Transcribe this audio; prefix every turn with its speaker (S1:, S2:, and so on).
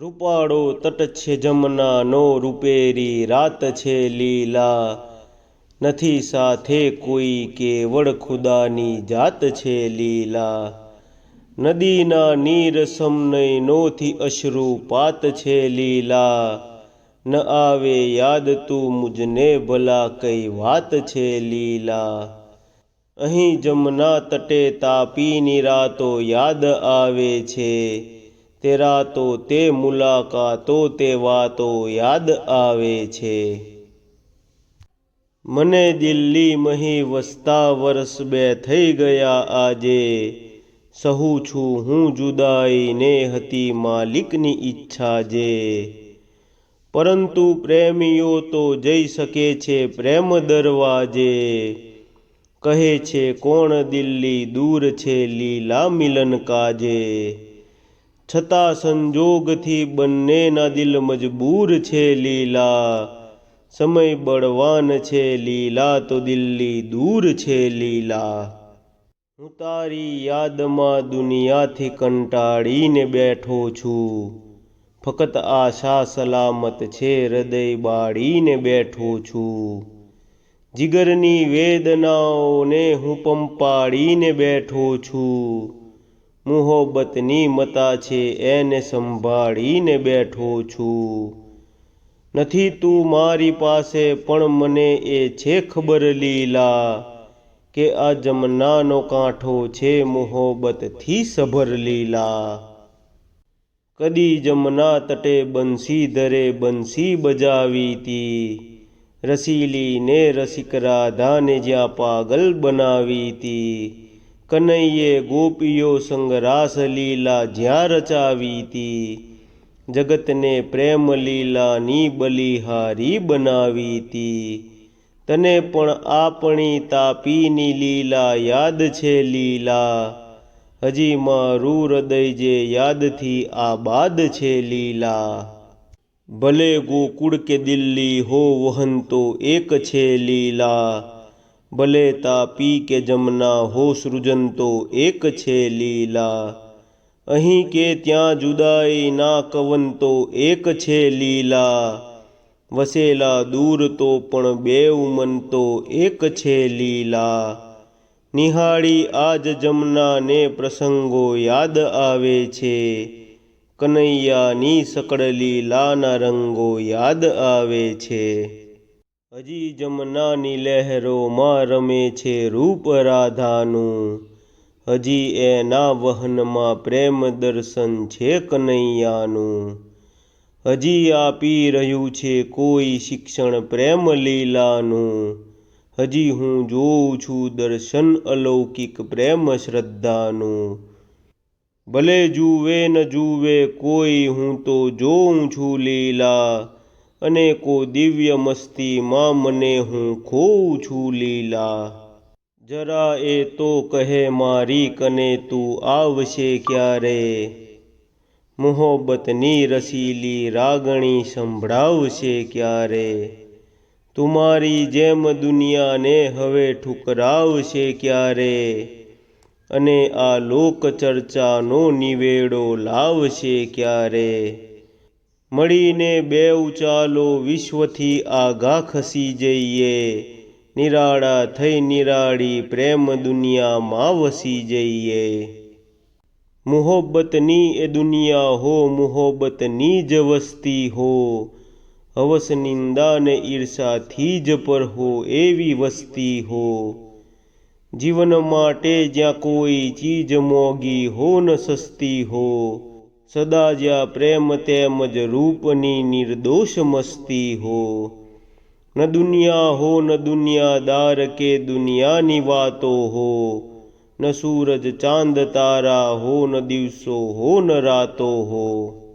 S1: રૂપાળો તટ છે જમનાનો, રૂપેરી રાત છે લીલા. નથી સાથે કોઈ કેવળ ખુદાની જાત છે લીલા. નદીના નીર સમનયનોથી અશ્રુપાત છે લીલા. ન આવે યાદ તું મુજને ભલા કઈ વાત છે લીલા. અહીં જમના તટે તાપીની રાતો યાદ આવે છે. તે તો તે મુલાકાતો, તે વાતો યાદ આવે છે. મને દિલ્હી મહી વસતા વર્ષ બે થઈ ગયા આજે. સહુ છું હું જુદાઈને હતી માલિકની ઈચ્છા જે. પરંતુ પ્રેમીઓ તો જઈ શકે છે પ્રેમ દરવાજે. કહે છે, કોણ દિલ્હી દૂર છે લીલા મિલન કાજે? છતાં સંજોગથી બંનેના દિલ મજબૂર છે લીલા. સમય બળવાન છે લીલા તો દિલ્હી દૂર છે લીલા. હું તારી યાદમાં દુનિયાથી કંટાળીને બેઠો છું. ફક્ત આશા સલામત છે હૃદય બાળીને બેઠો છું. જીગરની વેદનાઓને હું પંપાડીને બેઠો છું. મુહોબતની મતા છે, એને સંભાળીને બેઠો છું. નથી તું મારી પાસે, પણ મને એ છે ખબર લીલા, કે આ જમનાનો કાંઠો છે મોહબ્બતથી સભર લીલા. કદી જમના તટે બંસી ધરે, બંસી બજાવી તી. રસીલીને રસિક રાધાને જ્યાં પાગલ બનાવી તી. કનૈયે ગોપીઓ સંગ રાસ લીલા જ્યાં રચાવી તી જગતને પ્રેમ લીલાની બલિહારી બનાવી તી તને પણ આપણી તાપીની લીલા યાદ છે લીલા. હજી મારું હૃદય જે યાદથી આબાદ છે લીલા. ભલે ગોકુળ કે દિલ્હી હો વહન તો એક છે લીલા. ભલે તાપી કે જમના હો સૃજન તો એક છે લીલા. અહીં કે ત્યાં જુદાઈના કવન તો એક છે લીલા. વસેલા દૂર તો પણ બે મન તો એક છે લીલા. નિહાળી આજ જમનાને પ્રસંગો યાદ આવે છે. કનૈયાની સકળ લીલાના રંગો યાદ આવે છે. હજી જમનાની લહેરોમાં રમે છે રૂપ રાધાનું. હજી એના વહનમાં પ્રેમ દર્શન છે કનૈયાનું. હજી આપી રહ્યું છે કોઈ શિક્ષણ પ્રેમ લીલાનું. હજી હું જોઉં છું દર્શન અલૌકિક પ્રેમ શ્રદ્ધાનું. ભલે જુએ ન જુએ કોઈ હું તો જોઉં છું લીલા. અનેકો દિવ્ય મસ્તીમાં મને હું ખોઉં છું લીલા. જરા એ તો કહે મારી કને તું આવશે ક્યારે? મોહબ્બતની રસીલી રાગણી સંભળાવશે ક્યારે? તુમારી જેમ દુનિયાને હવે ઠુકરાવશે ક્યારે? અને આ લોક ચર્ચાનો નિવેડો લાવશે ક્યારે? મળીને બેઉ ચાલો વિશ્વથી આઘા ખસી જઈએ. નિરાળા થઈ નિરાળી પ્રેમ દુનિયામાં વસી જઈએ. મોહબ્બતની એ દુનિયા હો મોહબ્બતની જ વસ્તી હો. હવસ નિંદા ને ઈર્ષાથી જ પર હો એવી વસ્તી હો. જીવન માટે જ્યાં કોઈ ચીજ મોગી હો ન સસ્તી હો. સદા જ્યાં પ્રેમ તેમજ રૂપની નિર્દોષ મસ્તી હો. ન દુનિયા હો, ન દુનિયાદાર કે દુનિયાની વાતો હો. ન સૂરજ ચાંદ તારા હો, ન દિવસો હો, ન રાતો હો.